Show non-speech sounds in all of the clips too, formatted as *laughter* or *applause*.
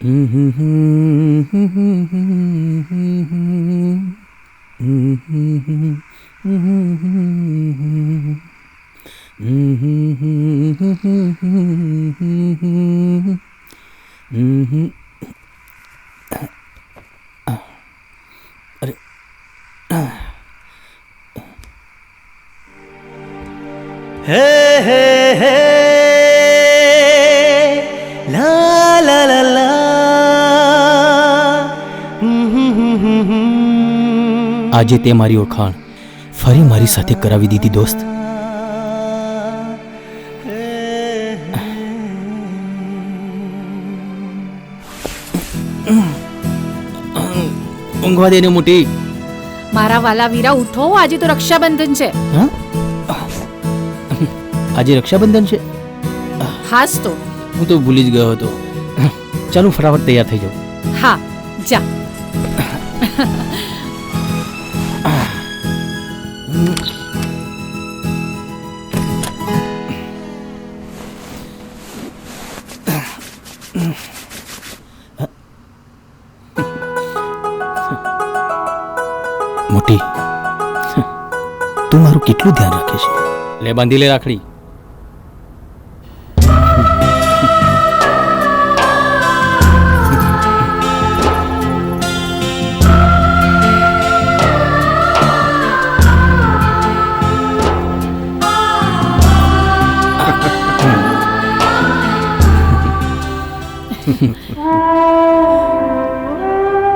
હે હે હે આજે તે મારી ઓળખાણ. ફરી મારી સાથે કરાવી દીધી દોસ્ત. ઊંઘવા દે ને મોટી. મારા વાલા વીરા ઉઠો આજે તો રક્ષાબંધન છે. હા? આજે રક્ષાબંધન છે? હાસ તો. હું તો ભૂલી જ ગયો હતો. ચાલો ફટાફટ તૈયાર થઈ જાઉં હા જા. મોટી તું મારું કેટલું ધ્યાન રાખે છે? લે બાંધી લે રાખડી.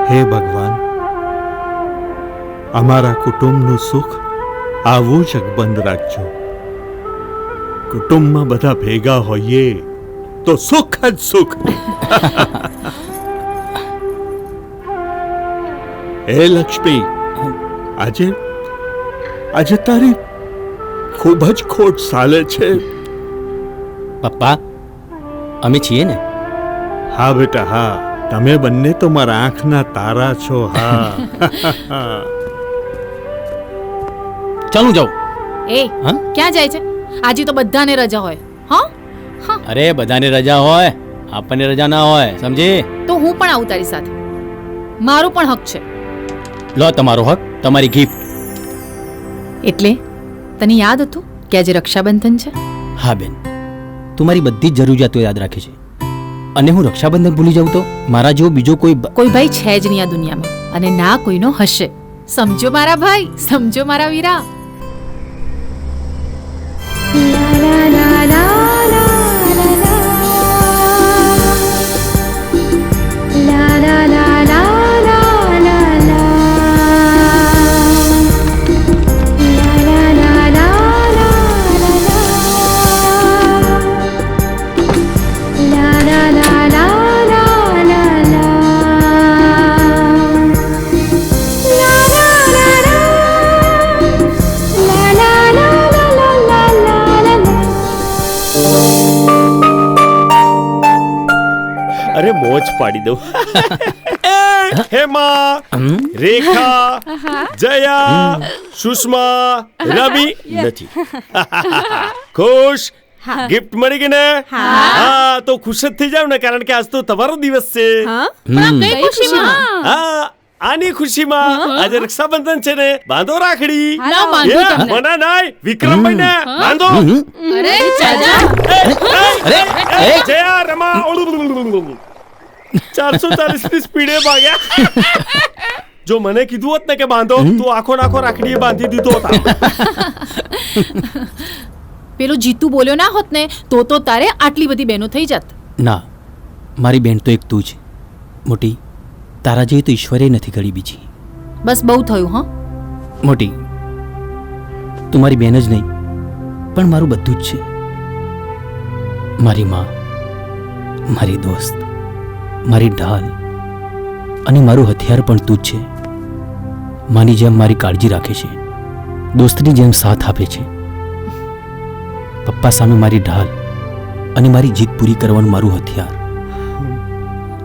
હે ભગવાન, અમારા કુટુંબનું સુખ આવું જ અકબંધ રાખજો. કુટુંબમાં બધા ભેગા હોઈએ તો સુખ જ સુખ. હે લક્ષ્મી, આજે આજે તારી ખૂબ જ ખોટ ચાલે છે. પપ્પા, અમે છીએ ને? હા બેટા હા. તમે બંને તો મારા આંખના તારા છો હા. ચાલું જાઉં એ હા? ક્યાં જાય છે? આજે તો બધાને રજા હોય. હા? અરે બધાને રજા હોય. આપણને રજા ના હોય સમજી? તો હું પણ આવું તારી સાથે. મારો પણ હક છે. લો તમારો હક તમારી ગિફ્ટ એટલે તને યાદ હતું કે આજે રક્ષાબંધન છે? હા બેન. તું મારી બધી જ જરૂરિયાતો યાદ રાખી છે. અને હું રક્ષાબંધન ભૂલી જાઉં તો? મારા જેવો બીજો કોઈ કોઈ ભાઈ છે જ નહીં આ દુનિયામાં. અને ના કોઈનો હશે. સમજો મારા ભાઈ સમજો મારા વીરા. મોજ પાડી દઉં. હેમા રેખા જયા સુષ્મા રવિ. નથી. *laughs* ખુશ? ગિફ્ટ મળી ગઈ ને? હા. તો ખુશ જ થઈ જાવ ને કારણ કે આજ તો તમારો દિવસ છે. હા. આની ખુશીમાં આજે રક્ષાબંધન છે ને બાંધો રાખડી. મને નાય વિક્રમભાઈ ને બાંધો અરે ચાચા અરે. જયા રમા. ચારસો ચાલીસની સ્પીડે ભાગ્યા. જો મને કીધું હોત ને કે બાંધો તો આખો નાખો રાખડીએ બાંધી દીધો હતો પેલો જીતુ બોલ્યો ના હોત ને તો તો તારે આટલી બધી બહેનો થઈ જાત. ના મારી બેન તો એક તું જ. મોટી તારા જેવી તો ઈશ્વરે નથી ઘડી બીજી. બસ બહુ થયું હા? મોટી તું મારી બેન જ નહીં પણ મારું બધું જ છે. મારી માં મારી દોસ્ત. મારી ઢાલ અને મારું હથિયાર પણ તું જ છે. માની જેમ મારી કાળજી રાખે છે. દોસ્તની જેમ સાથ આપે છે. પપ્પા સામે મારી ઢાલ અને મારી જીત પૂરી કરવાનું મારું હથિયાર.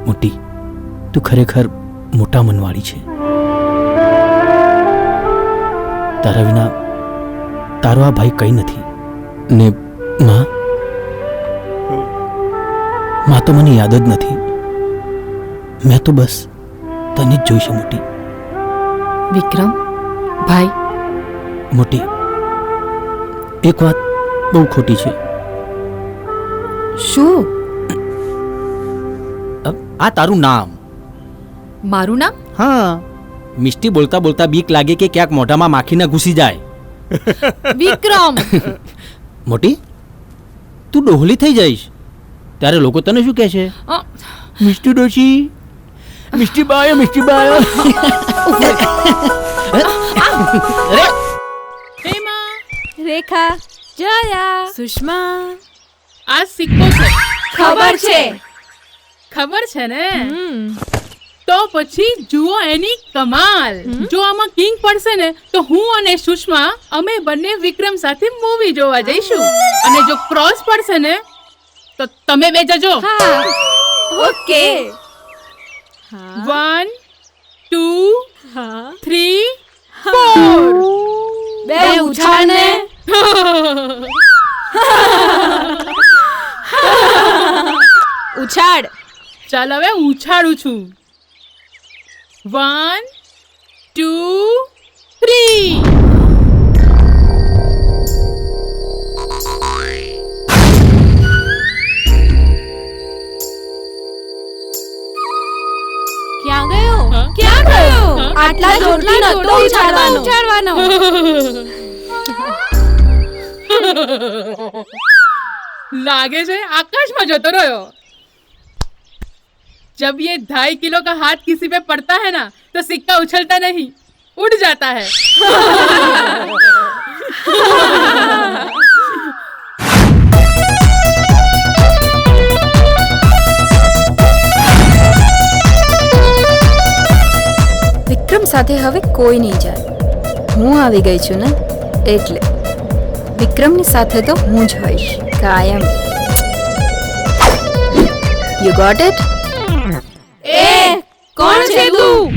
મોટી, તું ખરેખર મોટા મનવાળી છે. તારા વિના તારો આ ભાઈ કંઈ નથી. ને માં? માં તો મને યાદ જ નથી. મેં તો બસ તને જ જોઈ છે મોટી. વિક્રમ ભાઈ. મોટી એક વાત બહુ ખોટી છે. શું? આ તારું નામ? મારું નામ? હા. મિષ્ટી બોલતા બોલતા બીક લાગે કે ક્યાંક મોઢામાં માખી ના ઘૂસી જાય. વિક્રમ! *laughs* મોટી તું ડોહલી થઈ જઈશ. ત્યારે લોકો તને શું કહે છે? મિષ્ટી ડોશી મિષ્ટી બાય મિસ્ટી બાયો હેમા રેખા જયા સુષ્મા આ સિક્કો છે ખબર છે ખબર છે ને તો પછી જુઓ એની કમાલ. જો આમાં કિંગ પડશે ને તો હું અને સુષ્મા અમે બંને વિક્રમ સાથે મૂવી જોવા જઈશું. અને જો ક્રોસ પડશે ને તો તમે બે જજો. હા. Okay one two three four. બે ઉછાળ ને ઉછાળ. ચાલ હવે ઉછાળું છું. વન ટુ હા? આટલા જોરથી નતો ઉછાળવાનો ઉછાળવાનો लागे से आकाश में जतो रहो जब ये ढाई किलो का हाथ किसी पे पड़ता है ना तो सिक्का उछलता नहीं उड़ जाता है *laughs* સાથે હવે કોઈ નહીં જાય. હું આવી ગઈ છું ને? એટલે. વિક્રમની સાથે તો હું જ હોઈશ. કાયમ. યુ ગોટ ઇટ એ કોણ છે તું?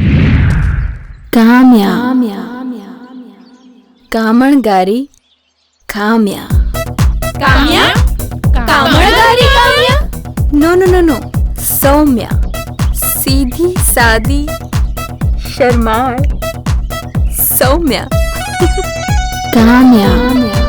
કામ્યા. કામણગારી. કામ્યા. કામ્યા? કામણગારી કામ્યા નો નો નો નો સૌમ્યા. સીધી સાદી શર્માળ સૌમ્યા કામ્યા